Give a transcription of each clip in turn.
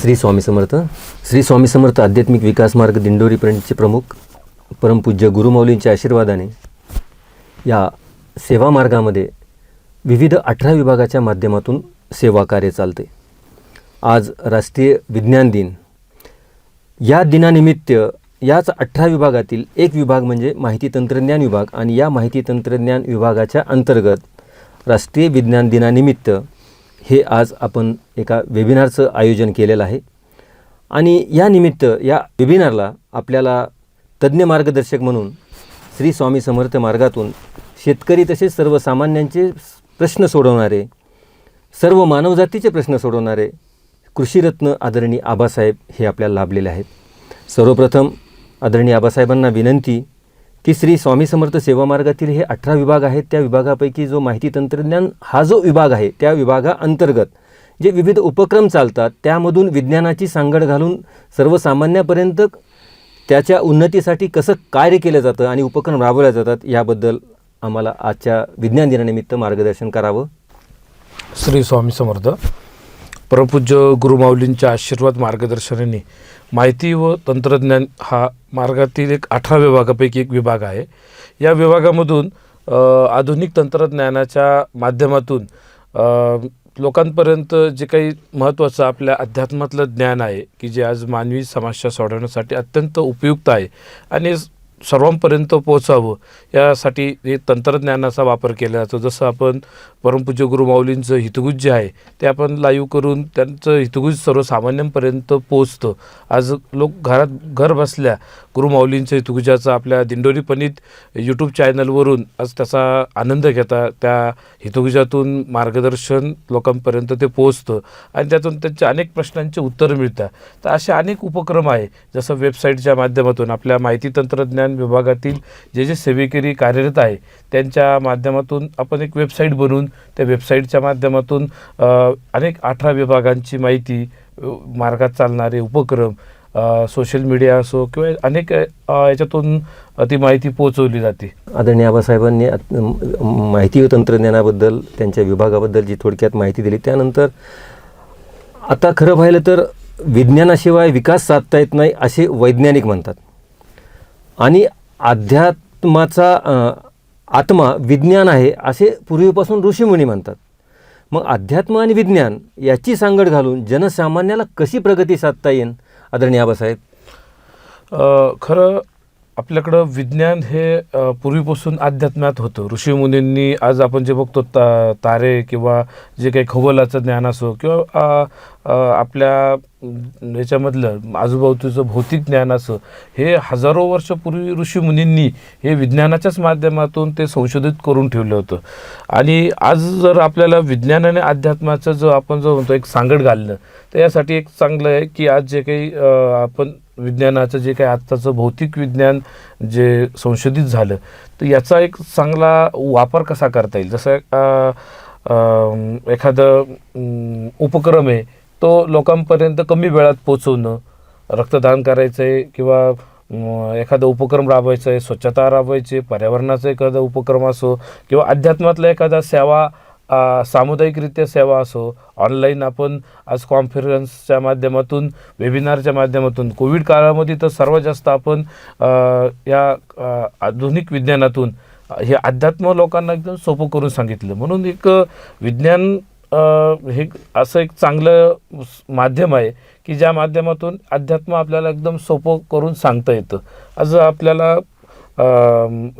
श्री स्वामी समर्थ. श्री स्वामी समर्थ आध्यात्मिक विकास मार्ग दिंडोरी दिंडोरीपर्यंतचे प्रमुख परमपूज्य गुरुमौलींच्या आशीर्वादाने या सेवा मार्गामध्ये विविध अठरा विभागाच्या माध्यमातून सेवा कार्य चालते. आज राष्ट्रीय विज्ञान दिन. या दिनानिमित्त याच अठरा विभागातील एक विभाग म्हणजे माहिती तंत्रज्ञान विभाग आणि या माहिती तंत्रज्ञान विभागाच्या अंतर्गत राष्ट्रीय विज्ञान दिनानिमित्त हे आज आपण एका वेबिनारचं आयोजन केलेलं आहे. आणि या निमित्त या वेबिनारला आपल्याला तज्ज्ञ मार्गदर्शक म्हणून श्री स्वामी समर्थ मार्गातून शेतकरी तसेच सर्वसामान्यांचे प्रश्न सोडवणारे सर्व मानवजातीचे प्रश्न सोडवणारे कृषीरत्न आदरणीय आबासाहेब हे आपल्याला लाभलेले आहेत. सर्वप्रथम आदरणीय आबासाहेबांना विनंती की श्री स्वामी समर्थ सेवा मार्गातील हे अठरा विभाग आहेत त्या विभागापैकी जो माहिती तंत्रज्ञान हा जो विभाग आहे त्या विभागाअंतर्गत जे विविध उपक्रम चालतात त्यामधून विज्ञानाची सांगड घालून सर्वसामान्यापर्यंत त्याच्या उन्नतीसाठी कसं कार्य केलं जातं आणि उपक्रम राबवल्या जातात याबद्दल आम्हाला आजच्या विज्ञान दिनानिमित्त मार्गदर्शन करावं. श्री स्वामी समर्थ परमपूज्य गुरुमाऊलींच्या आशीर्वाद मार्गदर्शनाने माहिती व तंत्रज्ञान हा मार्गातील एक अठरा विभागापैकी एक विभाग आहे. या विभागामधून आधुनिक तंत्रज्ञानाच्या माध्यमातून लोकांपर्यंत जे काही महत्त्वाचं आपल्या अध्यात्मातलं ज्ञान आहे की जे आज मानवी समस्या सोडवण्यासाठी अत्यंत उपयुक्त आहे आणि सर्वांपर्यंत पोहोचावं यासाठी हे तंत्रज्ञानाचा वापर केला जातो. जसं आपण परमपूज्य गुरुमाऊलींचं हितगुज जे आहे ते आपण लाईव्ह करून त्यांचं हितगुज सर्वसामान्यांपर्यंत पोचतं आज लोक घरात घर बसल्या गुरुमाऊलींच्या हितगुजाचा आपल्या दिंडोरी पनीत यूट्यूब चॅनलवरून आज त्याचा आनंद घेता त्या हितगुजातून मार्गदर्शन लोकांपर्यंत ते पोचतं आणि त्यातून त्यांच्या अनेक प्रश्नांचे उत्तरं मिळतात. तर असे अनेक उपक्रम आहे जसं वेबसाईटच्या माध्यमातून आपल्या माहिती तंत्रज्ञान विभागातील जे जे सेवेकरी कार्यरत आहे त्यांच्या माध्यमातून आपण एक वेबसाईट बनवून त्या वेबसाईटच्या माध्यमातून अनेक अठरा विभागांची माहिती मार्गात चालणारे उपक्रम सोशल मीडिया असो किंवा अनेक याच्यातून ती माहिती पोहोचवली जाते. आदरणीय आबासाहेबांनी माहिती व तंत्रज्ञानाबद्दल त्यांच्या विभागाबद्दल जी थोडक्यात माहिती दिली त्यानंतर आता खरं पाहिलं तर विज्ञानाशिवाय विकास साधता येत नाही असे वैज्ञानिक म्हणतात. आणि अध्यात्माचा आत्मा विज्ञान आहे असे पूर्वीपासून ऋषीमुनी म्हणतात. मग अध्यात्म आणि विज्ञान याची सांगड घालून जनसामान्याला कशी प्रगती साधता येईल? आदरणीय आबासाहेब. खरं आपल्याकडं विज्ञान हे पूर्वीपासून अध्यात्मात होतं. ऋषीमुनींनी आज आपण जे बघतो ता तारे किंवा जे काही खगोलाचं ज्ञान असो किंवा आपल्या याच्यामधलं आजूबाजूचं भौतिक ज्ञान असो हे हजारो वर्षापूर्वी ऋषीमुनींनी हे विज्ञानाच्याच माध्यमातून ते संशोधित करून ठेवलं होतं. आणि आज जर आपल्याला विज्ञान आणि अध्यात्माचं जो आपण जो म्हणतो एक सांगड घालणं तर यासाठी एक चांगलं आहे की आज जे काही आपण विज्ञानाचं जे काही आत्ताचं भौतिक विज्ञान जे संशोधित झालं तर याचा एक चांगला वापर कसा करता येईल? जसं एखादं उपक्रम आहे तो लोकांपर्यंत कमी वेळात पोचवणं रक्तदान करायचं आहे किंवा एखादा उपक्रम राबवायचा आहे स्वच्छता राबवायची पर्यावरणाचा एखादा उपक्रम असो किंवा अध्यात्मातला एखादा सेवा सामुदायिकरित्या सेवा असो ऑनलाईन आपण आज कॉन्फरन्सच्या माध्यमातून वेबिनारच्या माध्यमातून कोविड काळामध्ये तर सर्वात जास्त आपण या आधुनिक विज्ञानातून हे अध्यात्म लोकांना एकदम सोपं करून सांगितलं. म्हणून एक विज्ञान हे असं एक चांगलं माध्यम आहे की ज्या माध्यमातून अध्यात्म आपल्याला एकदम सोपं करून सांगता येतं. आज आपल्याला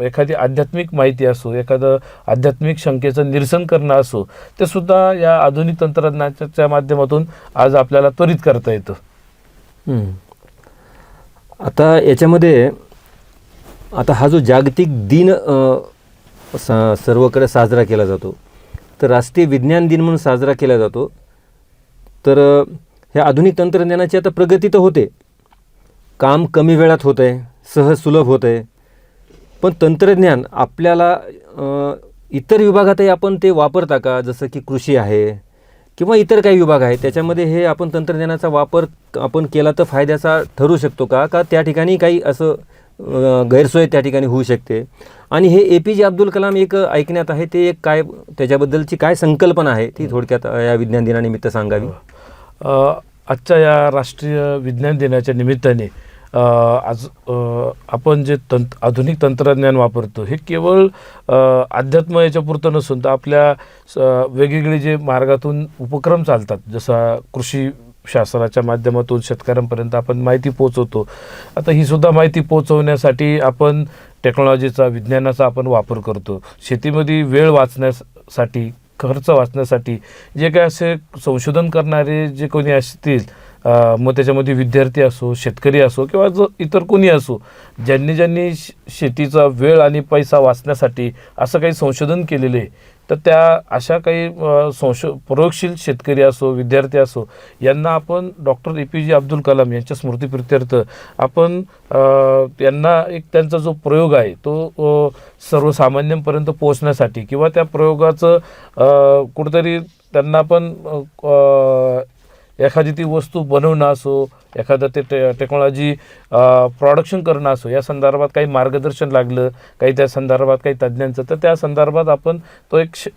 एखादी आध्यात्मिक माहिती असो एखादं आध्यात्मिक शंकेचं निरसन करणं असो ते सुद्धा या आधुनिक तंत्रज्ञानाच्या माध्यमातून आज आपल्याला त्वरित करता येतं. आता याच्यामध्ये आता हा जो जागतिक दिन सा सर्वकडे साजरा केला जातो तर राष्ट्रीय विज्ञान दिन म्हणून साजरा केला जातो तर ह्या आधुनिक तंत्रज्ञानाची आता प्रगती तर होते. काम कमी वेळात होत आहे सहज सुलभ होत आहे पण तंत्रज्ञान आपल्याला इतर विभागातही आपण ते वापरता का? जसं की कृषी आहे किंवा इतर काही विभाग आहेत त्याच्यामध्ये हे आपण तंत्रज्ञानाचा वापर आपण केला तर फायद्याचा ठरू शकतो का? का त्या ठिकाणी काही असं गैरसोय त्या ठिकाणी होऊ शकते? आणि हे ए पी जे अब्दुल कलाम एक ऐकण्यात आहे ते एक काय त्याच्याबद्दलची काय संकल्पना आहे? ती थोडक्यात या विज्ञान दिनानिमित्त सांगावी. आजच्या या राष्ट्रीय विज्ञान दिनाच्या निमित्ताने आज आपण जे तंत आधुनिक तंत्रज्ञान वापरतो हे केवळ अध्यात्म याच्यापुरतं नसून तर आपल्या स- वेगवेगळे जे मार्गातून उपक्रम चालतात जसा कृषी शास्त्राच्या माध्यमातून शेतकऱ्यांपर्यंत आपण माहिती पोचवतो आता ही सुद्धा माहिती पोचवण्यासाठी आपण टेक्नॉलॉजीचा विज्ञानाचा आपण वापर करतो. शेतीमध्ये वेळ वाचण्यासाठी खर्च वाचण्यासाठी जे काय असे संशोधन करणारे जे कोणी असतील मग त्याच्यामध्ये विद्यार्थी असो शेतकरी असो किंवा जो इतर कोणी असो ज्यांनी ज्यांनी शेतीचा वेळ आणि पैसा वाचण्यासाठी असं काही संशोधन केलेलं आहे तर त्या अशा काही संशो प्रयोगशील शेतकरी असो विद्यार्थी असो यांना आपण डॉक्टर ए पी जे अब्दुल कलाम यांच्या स्मृतीप्रित्यर्थ आपण यांना एक त्यांचा जो प्रयोग आहे तो सर्वसामान्यांपर्यंत पोहोचण्यासाठी किंवा त्या प्रयोगाचं कुठंतरी त्यांना आपण एखादी ती वस्तू बनवणं असो एखादं ते टे टेक्नॉलॉजी प्रॉडक्शन करणं असो या संदर्भात काही मार्गदर्शन लागलं काही त्या संदर्भात काही तज्ज्ञांचं तर त्या संदर्भात आपण तो एक श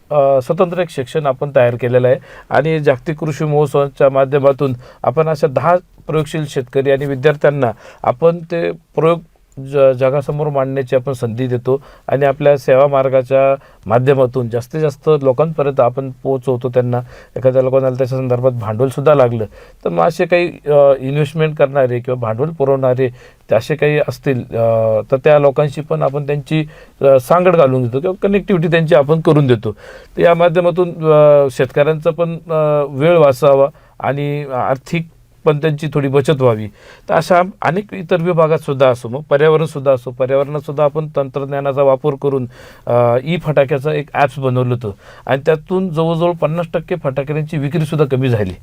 स्वतंत्र एक शिक्षण आपण तयार केलेलं आहे. आणि जागतिक कृषी महोत्सवाच्या माध्यमातून आपण अशा दहा प्रयोगशील शेतकरी आणि विद्यार्थ्यांना आपण ते प्रयोग ज जगासमोर मांडण्याची आपण संधी देतो आणि आपल्या सेवा मार्गाच्या माध्यमातून जास्तीत जास्त लोकांपर्यंत आपण पोहोचवतो त्यांना. एखाद्या लोकांना त्याच्या संदर्भात भांडवलसुद्धा लागलं. तर मग असे काही इन्व्हेस्टमेंट करणारे किंवा भांडवल पुरवणारे ते असे काही असतील तर त्या लोकांशी पण आपण त्यांची सांगड घालून देतो किंवा कनेक्टिव्हिटी त्यांची आपण करून देतो. तर या माध्यमातून शेतकऱ्यांचा पण वेळ वाचावा आणि आर्थिक पण त्यांची थोडी बचत व्हावी. तर अशा अनेक इतर विभागातसुद्धा असो मग पर्यावरणसुद्धा असो पर्यावरणातसुद्धा आपण तंत्रज्ञानाचा वापर करून ई फटाक्याचं एक ॲप्स बनवलं होतं. आणि त्यातून जवळजवळ पन्नास टक्के फटाक्यांची विक्रीसुद्धा कमी झाली.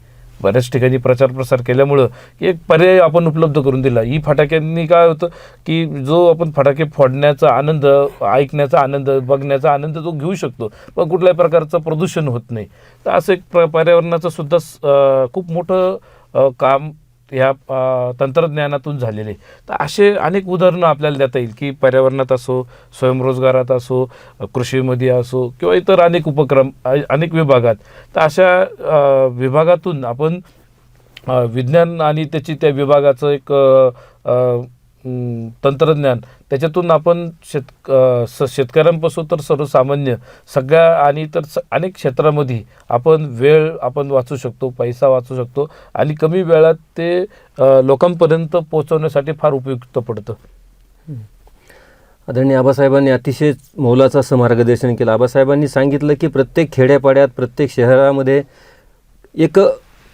बऱ्याच ठिकाणी प्रचार प्रसार केल्यामुळं एक पर्याय आपण उपलब्ध करून दिला. ई फटाक्यांनी काय होतं की जो आपण फटाके फोडण्याचा आनंद ऐकण्याचा आनंद बघण्याचा आनंद जो घेऊ शकतो पण कुठल्याही प्रकारचं प्रदूषण होत नाही. तर असं एक प्र पर्यावरणाचं सुद्धा स- खूप मोठं काम ह्या तंत्रज्ञानातून झालेले. तर असे अनेक उदाहरणं आपल्याला देता येईल की पर्यावरणात असो स्वयंरोजगारात असो कृषीमध्ये असो किंवा इतर अनेक उपक्रम अनेक विभागात. तर अशा विभागातून आपण विज्ञान आणि त्याची त्या विभागाचं एक तंत्रज्ञान. त्याच्यातून आपण शेत स शेतकऱ्यांपासून तर सर्वसामान्य सगळ्या आणि तर स अनेक क्षेत्रामध्ये आपण वेळ आपण वाचू शकतो पैसा वाचू शकतो आणि कमी वेळात ते लोकांपर्यंत पोहोचवण्यासाठी फार उपयुक्त पडतं. आदरणीय आबासाहेबांनी अतिशय मोलाचा असं मार्गदर्शन केलं. आबासाहेबांनी सांगितलं की प्रत्येक खेड्यापाड्यात प्रत्येक शहरामध्ये एक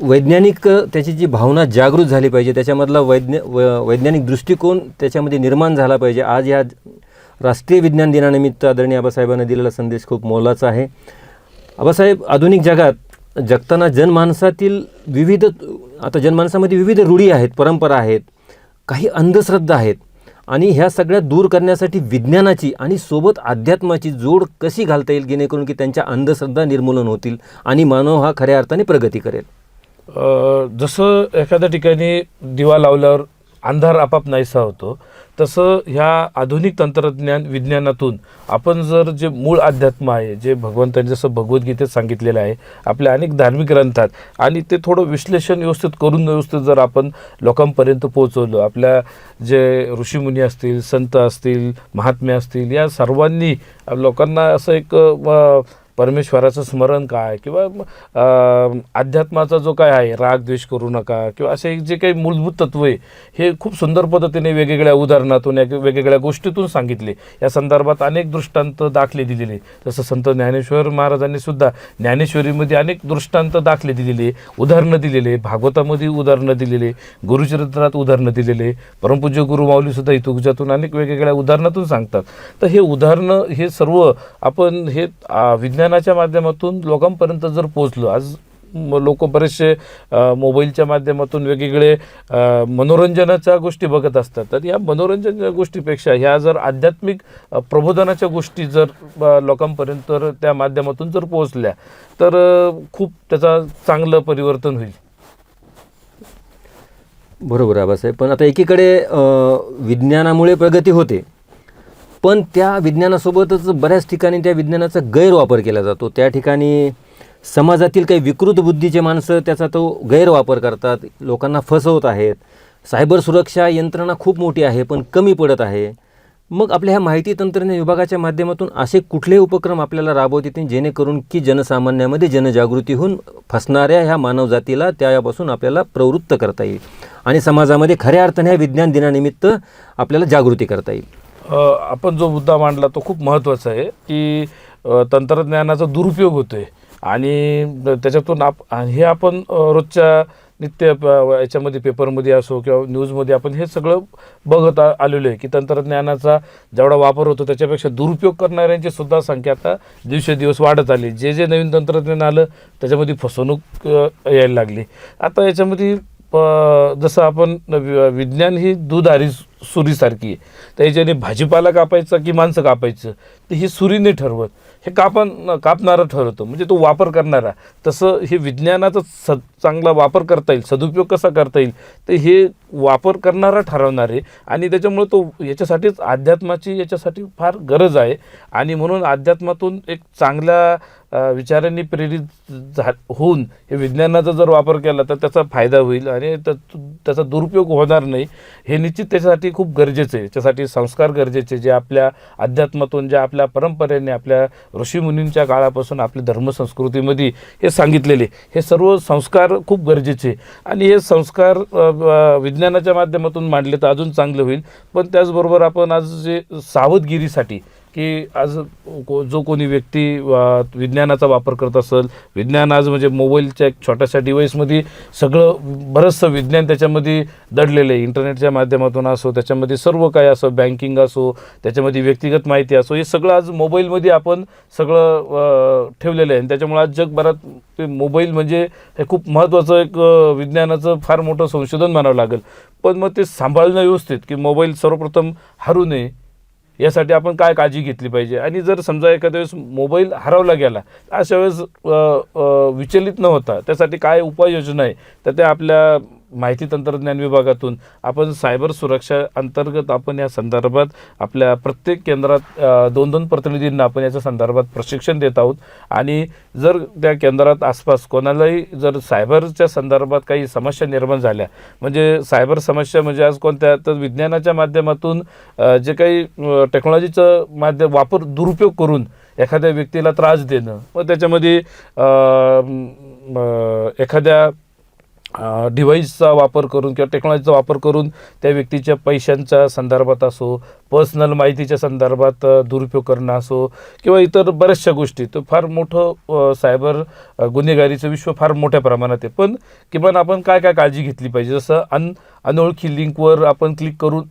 वैज्ञानिक त्याची जी भावना जागृत झाली पाहिजे त्याच्यामधला वैज्ञ व- वैज्ञानिक दृष्टिकोन त्याच्यामध्ये निर्माण झाला पाहिजे. आज या राष्ट्रीय विज्ञान दिनानिमित्त आदरणीय आबासाहेबांना दिलेला संदेश खूप मोलाचा आहे. आबासाहेब आधुनिक जगात जगताना जनमानसातील विविध आता जनमानसामध्ये विविध रूढी आहेत परंपरा आहेत काही अंधश्रद्धा आहेत आणि ह्या सगळ्या दूर करण्यासाठी विज्ञानाची आणि सोबत अध्यात्माची जोड कशी घालता येईल जेणेकरून की त्यांच्या अंधश्रद्धा निर्मूलन होतील आणि मानव हा खऱ्या अर्थाने प्रगती करेल? जसं एखाद्या ठिकाणी दिवा लावल्यावर अंधार आपाप नाहीसा होतो तसं ह्या आधुनिक तंत्रज्ञान विज्ञानातून आपण जर जे मूळ अध्यात्म आहे जे भगवंतांनी जसं भगवद्गीतेत सांगितलेलं आहे आपल्या अनेक धार्मिक ग्रंथात आणि ते थोडं विश्लेषण व्यवस्थित करून व्यवस्थित जर आपण लोकांपर्यंत पोहोचवलं आपल्या जे ऋषीमुनी असतील संत असतील महात्मे असतील या सर्वांनी लोकांना असं एक अ, परमेश्वराचं स्मरण काय? किंवा अध्यात्माचा जो काय आहे राग द्वेष करू नका किंवा असे जे काही मूलभूत तत्व आहे हे खूप सुंदर पद्धतीने वेगवेगळ्या उदाहरणातून या वेगवेगळ्या गोष्टीतून सांगितले. या संदर्भात अनेक दृष्टांत दाखले दिलेले. जसं संत ज्ञानेश्वर महाराजांनी सुद्धा ज्ञानेश्वरीमध्ये अनेक दृष्टांत दाखले दिलेले उदाहरणं दिलेले भागवतामध्ये उदाहरणं दिलेले गुरुचरित्रात उदाहरणं दिलेले परमपूज्य गुरु माऊली इतुकजातून अनेक वेगवेगळ्या उदाहरणातून सांगतात. तर हे उदाहरणं हे सर्व आपण हे विज्ञान विज्ञानाच्या माध्यमातून लोकांपर्यंत जर पोचलो आज लोक बरेचसे मोबाईलच्या माध्यमातून वेगवेगळे मनोरंजनाच्या गोष्टी बघत असतात. तर या मनोरंजनाच्या गोष्टीपेक्षा ह्या जर आध्यात्मिक प्रबोधनाच्या गोष्टी जर लोकांपर्यंत त्या माध्यमातून जर पोहोचल्या तर खूप त्याचा चांगलं परिवर्तन होईल. बरोबर आहे आबासाहेब पण आता एकीकडे विज्ञानामुळे प्रगती होते. पण त्या विज्ञानासोबतच बऱ्याच ठिकाणी त्या विज्ञानाचा गैरवापर केला जातो. त्या ठिकाणी समाजातील काही विकृत बुद्धीचे माणसं त्याचा तो गैरवापर करतात. लोकांना फसवत आहेत. सायबर सुरक्षा यंत्रणा खूप मोठी आहे पण कमी पडत आहे. मग आपल्या ह्या माहिती तंत्रज्ञान विभागाच्या माध्यमातून असे कुठले उपक्रम आपल्याला राबवता येतील जेणेकरून की जनसामान्यामध्ये जनजागृती होऊन फसणाऱ्या ह्या मानवजातीला त्यापासून आपल्याला प्रवृत्त करता येईल आणि समाजामध्ये खऱ्या अर्थाने ह्या विज्ञान दिनानिमित्त आपल्याला जागृती करता येईल. आपण जो मुद्दा मांडला तो खूप महत्त्वाचा आहे की तंत्रज्ञानाचा दुरुपयोग होतो आहे आणि त्याच्यातून आप हे आपण रोजच्या नित्य याच्यामध्ये पेपरमध्ये असो किंवा न्यूजमध्ये आपण हे सगळं बघत आलेलो आहे की तंत्रज्ञानाचा जेवढा वापर होतो त्याच्यापेक्षा दुरुपयोग करणाऱ्यांची सुद्धा संख्या आता दिवसेदिवस वाढत आली जे जे नवीन तंत्रज्ञान आलं त्याच्यामध्ये फसवणूक यायला लागली. आता याच्यामध्ये प- जसं आपण वि- विज्ञान ही दुधारी सुरीसारखी आहे. तर याच्याने भाजीपाला कापायचा की माणसं कापायचं? तर ही सुरीने ठरवत. हे कापण कापणारा ठरवतो. म्हणजे तो वापर करणारा. तसं हे विज्ञानाचा स चांगला वापर करता येईल. सदुपयोग कसा करता येईल? तर हे वापर करणारा ठरवणार आहे. आणि त्याच्यामुळे तो याच्यासाठीच अध्यात्माची याच्यासाठी फार गरज आहे. आणि म्हणून अध्यात्मातून एक चांगल्या विचारांनी प्रेरित झा होऊन हे विज्ञानाचा जर वापर केला तर त्याचा फायदा होईल आणि त्याचा दुरुपयोग होणार नाही हे निश्चित त्याच्यासाठी खूप गरजेचं आहे. त्यासाठी संस्कार गरजेचे जे आपल्या अध्यात्मातून ज्या आपल्या परंपरेने आपल्या ऋषीमुनींच्या काळापासून आपल्या धर्मसंस्कृतीमध्ये हे सांगितलेले हे सर्व संस्कार खूप गरजेचे आणि हे संस्कार विज्ञानाच्या माध्यमातून मांडले तर अजून चांगले होईल. पण त्याचबरोबर आपण आज जे सावधगिरीसाठी की आज को जो कोणी व्यक्ती विज्ञानाचा वापर करत असेल विज्ञान आज म्हणजे मोबाईलच्या एक छोट्याशा डिव्हाइसमध्ये सगळं बरंचसं विज्ञान त्याच्यामध्ये दडलेलं आहे. इंटरनेटच्या माध्यमातून असो त्याच्यामध्ये सर्व काय असो बँकिंग असो त्याच्यामध्ये व्यक्तिगत माहिती असो हे सगळं आज मोबाईलमध्ये आपण सगळं ठेवलेलं आहे. आणि त्याच्यामुळे आज जगभरात ते मोबाईल म्हणजे हे खूप महत्त्वाचं एक विज्ञानाचं फार मोठं संशोधन म्हणावं लागेल. पण मग ते सांभाळणं व्यवस्थित की मोबाईल सर्वप्रथम हरू नये. यासाठी आपण काय काळजी घेतली पाहिजे? आणि जर समजा एखाद्या वेळेस मोबाईल हरवला गेला अशा वेळेस विचलित न होता त्यासाठी काय उपाययोजना आहे? तर त्या आपल्या माहिती तंत्रज्ञान विभागातून आपण सायबर सुरक्षा अंतर्गत आपण या संदर्भात आपल्या प्रत्येक केंद्रात दोन दोन प्रतिनिधींना आपण याच्या संदर्भात प्रशिक्षण देत आहोत. आणि जर त्या केंद्रात आसपास कोणालाही जर सायबरच्या संदर्भात काही समस्या निर्माण झाल्या म्हणजे सायबर समस्या म्हणजे आज कोणत्या तर विज्ञानाच्या माध्यमातून जे काही टेक्नॉलॉजीचं माध्यम वापर दुरुपयोग करून एखाद्या व्यक्तीला त्रास देणं व त्याच्यामध्ये एखाद्या डिव्हाइसचा वापर करून किंवा टेक्नॉलॉजीचा वापर करून त्या व्यक्तीच्या पैशांच्या संदर्भात असो पर्सनल माहितीच्या संदर्भात दुरुपयोग करणं असो किंवा इतर बऱ्याचशा गोष्टी तर फार मोठं सायबर गुन्हेगारीचं विश्व फार मोठ्या प्रमाणात आहे. पण किमान आपण काय काय काळजी घेतली पाहिजे? जसं अन अनोळखी लिंकवर आपण क्लिक करू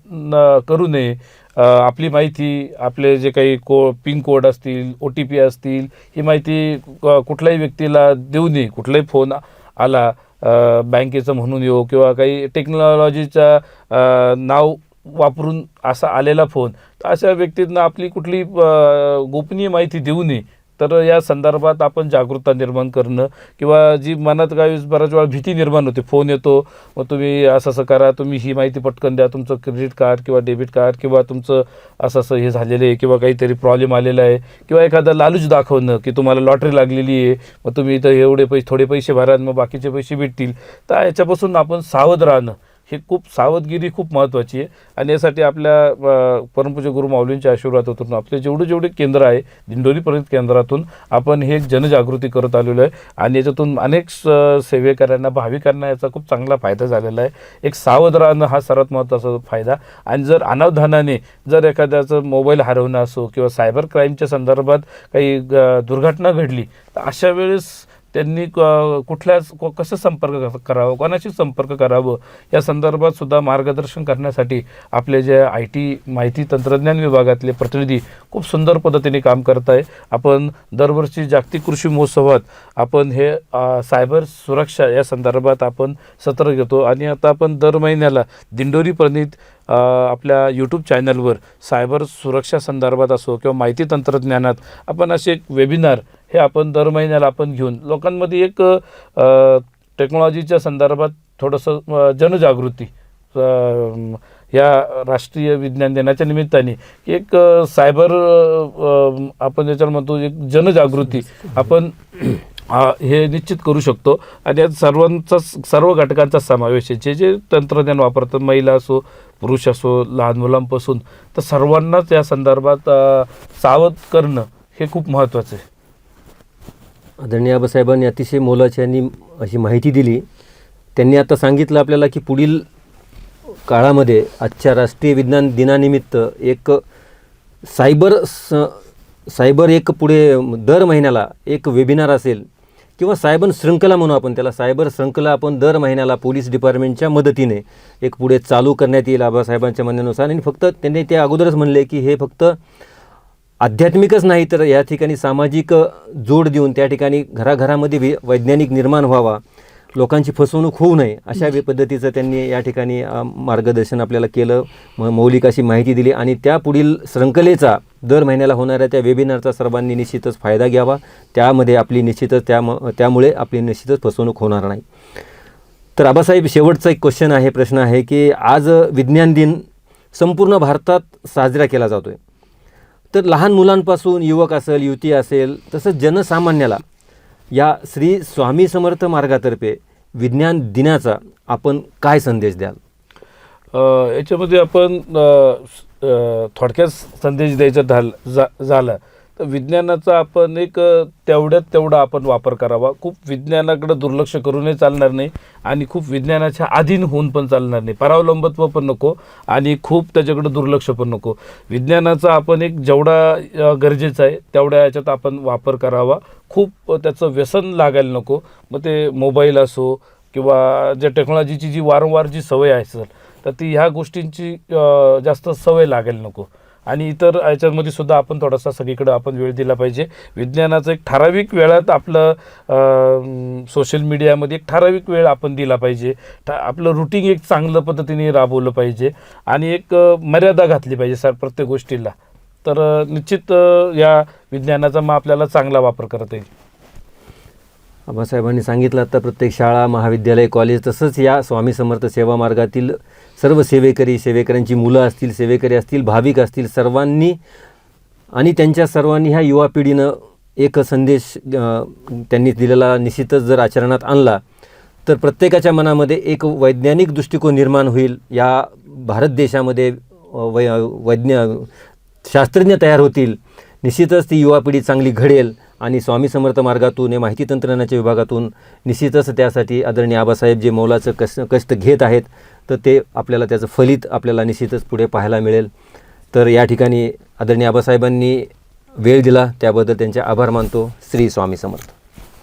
करू नये. आपली माहिती आपले जे काही को पिन कोड असतील ओ टी पी असतील ही माहिती कुठल्याही व्यक्तीला देऊ नये. कुठलाही फोन आला बँकेचं म्हणून येऊ किंवा काही टेक्नॉलॉजीचा नाव वापरून असा आलेला फोन तर अशा व्यक्तींना आपली कुठली गोपनीय माहिती देऊ नये. तर या संदर्भात आपण जागरूकता निर्माण करणं किंवा जी मनात काही बऱ्याच वेळा भीती निर्माण होते. फोन येतो मग तुम्ही असं असं करा तुम्ही ही माहिती पटकन द्या तुमचं क्रेडिट कार्ड किंवा डेबिट कार्ड किंवा तुमचं असं असं हे झालेलं आहे किंवा काहीतरी प्रॉब्लेम आलेला आहे किंवा एखादा लालूच दाखवणं की तुम्हाला लॉटरी लागलेली आहे मग तुम्ही इथं एवढे पैसे थोडे पैसे भरा मग बाकीचे पैसे भेटतील. तर याच्यापासून आपण सावध राहणं. हे खूप सावधगिरी खूप महत्त्वाची आहे. आणि यासाठी आपल्या परमपूज्य गुरु माऊलींच्या आशीर्वादातून आपले जेवढे जेवढे केंद्र आहे दिंडोरीपर्यंत केंद्रातून आपण हे जनजागृती करत आलेलो आहे. आणि याच्यातून अनेक स- सेवेकऱ्यांना भाविकांना याचा खूप चांगला फायदा झालेला आहे. एक सावध राहणं हा सर्वात महत्त्वाचा फायदा. आणि जर अनावधानाने जर एखाद्याचं मोबाईल हरवणं असो किंवा सायबर क्राईमच्या संदर्भात काही ग- दुर्घटना घडली तर अशा वेळेस त्यांनी क- कुठल्याच कसं संपर्क करावं कोणाशी संपर्क करावं या संदर्भात सुद्धा मार्गदर्शन करण्यासाठी आपले जे आय टी माहिती तंत्रज्ञान विभागातले प्रतिनिधी खूप सुंदर पद्धतीने काम करत आहे. आपण दरवर्षी जागतिक कृषी महोत्सवात आपण हे सायबर सुरक्षा या संदर्भात आपण सत्र घेतो. आणि आता आपण दर महिन्याला दिंडोरी प्रणित आपल्या यूट्यूब चॅनलवर सायबर सुरक्षा संदर्भात असो किंवा माहिती तंत्रज्ञानात आपण असे एक वेबिनार हे आपण दर महिन्याला आपण घेऊन लोकांमध्ये एक टेक्नॉलॉजीच्या संदर्भात थोडंसं जनजागृती या राष्ट्रीय विज्ञान दिनाच्या निमित्ताने एक सायबर आपण ज्याच्यावर म्हणतो एक जनजागृती आपण हे निश्चित करू शकतो. आणि यात सर्वांचा सर्व घटकांचा समावेश आहे. जे जे तंत्रज्ञान वापरतात महिला असो पुरुष असो लहान मुलांपासून तर सर्वांनाच या संदर्भात सावध करणं हे खूप महत्त्वाचं आहे. आदरणीय आबासाहेबांनी अतिशय मोलाची आणि अशी माहिती दिली. त्यांनी आता सांगितलं आपल्याला की पुढील काळामध्ये आजच्या राष्ट्रीय विज्ञान दिनानिमित्त एक सायबर स सायबर एक पुढे दर महिन्याला एक वेबिनार असेल किंवा सायबर श्रृंखला म्हणू आपण त्याला. सायबर श्रृंखला आपण दर महिन्याला पोलीस डिपार्टमेंटच्या मदतीने एक पुढे चालू करण्यात येईल आबासाहेबांच्या म्हणण्यानुसार. आणि फक्त त्यांनी ते अगोदरच म्हणले की हे फक्त आध्यात्मिकच नाही तर या ठिकाणी सामाजिक जोड देऊन त्या ठिकाणी घराघरामध्ये वि वैज्ञानिक निर्माण व्हावा. लोकांची फसवणूक होऊ नये अशा वे- पद्धतीचं त्यांनी या ठिकाणी मार्गदर्शन आपल्याला केलं. म मौलिक अशी माहिती दिली आणि त्या पुढील शृंखलेचा दर महिन्याला होणाऱ्या त्या वेबिनारचा सर्वांनी निश्चितच फायदा घ्यावा. त्यामध्ये आपली निश्चितच त्या त्यामुळे आपली निश्चितच फसवणूक होणार नाही. तर आबासाहेब शेवटचा एक क्वेश्चन आहे प्रश्न आहे की आज विज्ञान दिन संपूर्ण भारतात साजरा केला जातो आहे तर लहान मुलांपासून युवक असेल युवती असेल तसंच जनसामान्याला या श्री स्वामी समर्थ मार्गातर्फे विज्ञान दिनाचा आपण काय संदेश द्याल? याच्यामध्ये आपण थोडक्यात संदेश द्यायचा झालं जा झाला. तर विज्ञानाचा आपण एक तेवढ्यात तेवढा आपण वापर करावा. खूप विज्ञानाकडे दुर्लक्ष करूनही चालणार नाही आणि खूप विज्ञानाच्या अधीन होऊन पण चालणार नाही. परावलंबत्व पण नको आणि खूप त्याच्याकडे दुर्लक्ष पण नको. विज्ञानाचा आपण एक जेवढा गरजेचा गरजेचं आहे तेवढ्या याच्यात आपण वापर करावा. खूप त्याचं व्यसन लागायला नको. मग ते मोबाईल असो किंवा ज्या टेक्नॉलॉजीची जी वारंवार जी सवय आहे सर तर ती ह्या गोष्टींची जास्त सवय लागायला नको. आणि इतर याच्यामध्ये सुद्धा आपण थोडासा सगळीकडे आपण वेळ दिला पाहिजे. विज्ञानाचं एक ठराविक वेळात आपलं सोशल मीडियामध्ये एक ठराविक वेळ आपण दिला पाहिजे. ठा आपलं रुटीन एक चांगलं पद्धतीने राबवलं पाहिजे आणि एक मर्यादा घातली पाहिजे सर प्रत्येक गोष्टीला. तर निश्चित या विज्ञानाचा मग आपल्याला चांगला वापर करता येईल. आबासाहेबांनी सांगितलं आता प्रत्येक शाळा महाविद्यालय कॉलेज तसंच या स्वामी समर्थ सेवा मार्गातील सर्व सेवेकरी सेवेकऱ्यांची मुलं असतील सेवेकरी असतील भाविक असतील सर्वांनी आणि त्यांच्या सर्वांनी ह्या युवा पिढीनं एक संदेश त्यांनी दिलेला निश्चितच जर आचरणात आणला तर प्रत्येकाच्या मनामध्ये एक वैज्ञानिक दृष्टिकोन निर्माण होईल. या भारत देशामध्ये वै वैज्ञ शास्त्रज्ञ तयार होतील. निश्चितच ती युवा पिढी चांगली घडेल आणि स्वामी समर्थ मार्गातून या माहिती तंत्रज्ञानाच्या विभागातून निश्चितच त्यासाठी आदरणीय आबासाहेब जे मौलाचं कष्ट कष्ट घेत आहेत. तर ते आपल्याला त्याचं फलित आपल्याला निश्चितच पुढे पाहायला मिळेल. तर या ठिकाणी आदरणीय आबासाहेबांनी वेळ दिला त्याबद्दल त्यांचे आभार मानतो. श्री स्वामी समर्थ.